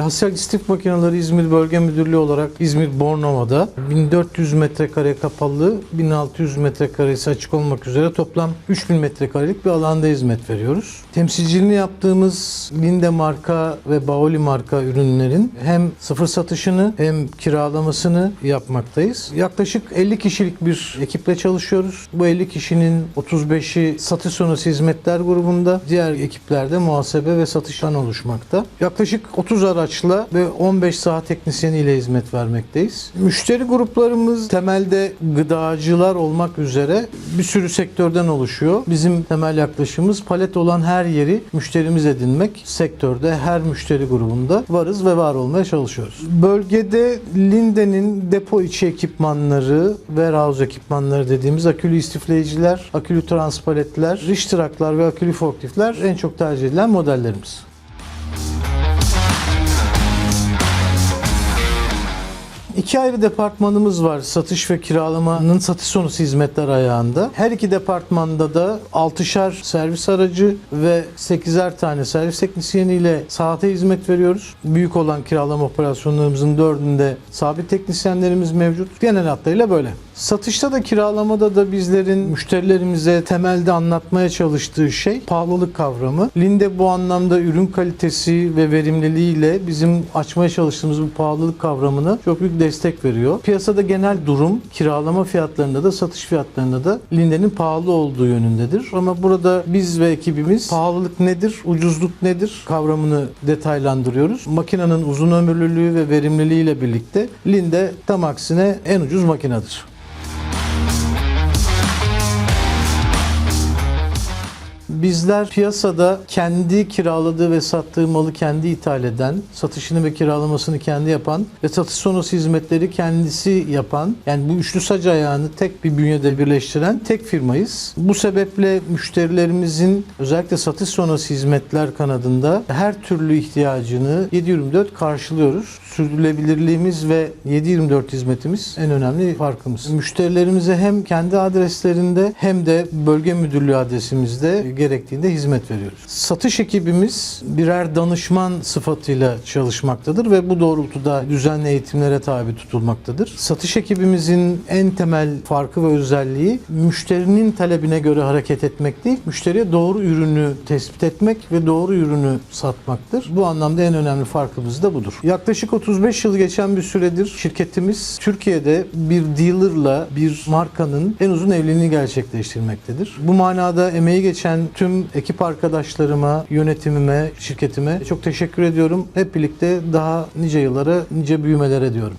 Hasel İstif Makineleri İzmir Bölge Müdürlüğü olarak İzmir Bornova'da 1400 metrekare kapalı, 1600 metrekaresi açık olmak üzere toplam 3000 metrekarelik bir alanda hizmet veriyoruz. Temsilciliğini yaptığımız Linde marka ve Baoli marka ürünlerin hem sıfır satışını hem kiralamasını yapmaktayız. Yaklaşık 50 kişilik bir ekiple çalışıyoruz. Bu 50 kişinin 35'i satış sonrası hizmetler grubunda, diğer ekiplerde muhasebe ve satıştan oluşmakta. Yaklaşık 30 araçla ve 15 saha teknisyeniyle hizmet vermekteyiz. Müşteri gruplarımız temelde gıdacılar olmak üzere bir sürü sektörden oluşuyor. Bizim temel yaklaşımımız palet olan her yeri müşterimiz edinmek. Sektörde her müşteri grubunda varız ve var olmaya çalışıyoruz. Bölgede Linde'nin depo içi ekipmanları, warehouse ekipmanları dediğimiz akülü istifleyiciler, akülü transpaletler, riştraklar ve akülü forkliftler en çok tercih edilen modellerimiz. İki ayrı departmanımız var satış ve kiralamanın satış sonrası hizmetler ayağında. Her iki departmanda da 6'şar servis aracı ve 8'er tane servis teknisyeniyle sahate hizmet veriyoruz. Büyük olan kiralama operasyonlarımızın dördünde sabit teknisyenlerimiz mevcut. Genel hatlarıyla böyle. Satışta da kiralamada da bizlerin müşterilerimize temelde anlatmaya çalıştığı şey pahalılık kavramı. Linde bu anlamda ürün kalitesi ve verimliliğiyle bizim açmaya çalıştığımız bu pahalılık kavramına çok büyük destek veriyor. Piyasada genel durum kiralama fiyatlarında da satış fiyatlarında da Linde'nin pahalı olduğu yönündedir. Ama burada biz ve ekibimiz pahalılık nedir, ucuzluk nedir kavramını detaylandırıyoruz. Makinenin uzun ömürlülüğü ve verimliliğiyle birlikte Linde tam aksine en ucuz makinedir. Bizler piyasada kendi kiraladığı ve sattığı malı kendi ithal eden, satışını ve kiralamasını kendi yapan ve satış sonrası hizmetleri kendisi yapan, yani bu üçlü sac ayağını tek bir bünyede birleştiren tek firmayız. Bu sebeple müşterilerimizin özellikle satış sonrası hizmetler kanadında her türlü ihtiyacını 7/24 karşılıyoruz. Sürdürülebilirliğimiz ve 7/24 hizmetimiz en önemli farkımız. Müşterilerimize hem kendi adreslerinde hem de bölge müdürlüğü adresimizde gerektiğinde hizmet veriyoruz. Satış ekibimiz birer danışman sıfatıyla çalışmaktadır ve bu doğrultuda düzenli eğitimlere tabi tutulmaktadır. Satış ekibimizin en temel farkı ve özelliği müşterinin talebine göre hareket etmek değil, müşteriye doğru ürünü tespit etmek ve doğru ürünü satmaktır. Bu anlamda en önemli farkımız da budur. Yaklaşık 35 yıl geçen bir süredir şirketimiz Türkiye'de bir dealerla bir markanın en uzun evliliğini gerçekleştirmektedir. Bu manada emeği geçen tüm ekip arkadaşlarıma, yönetimime, şirketime çok teşekkür ediyorum. Hep birlikte daha nice yıllara, nice büyümelere diyorum.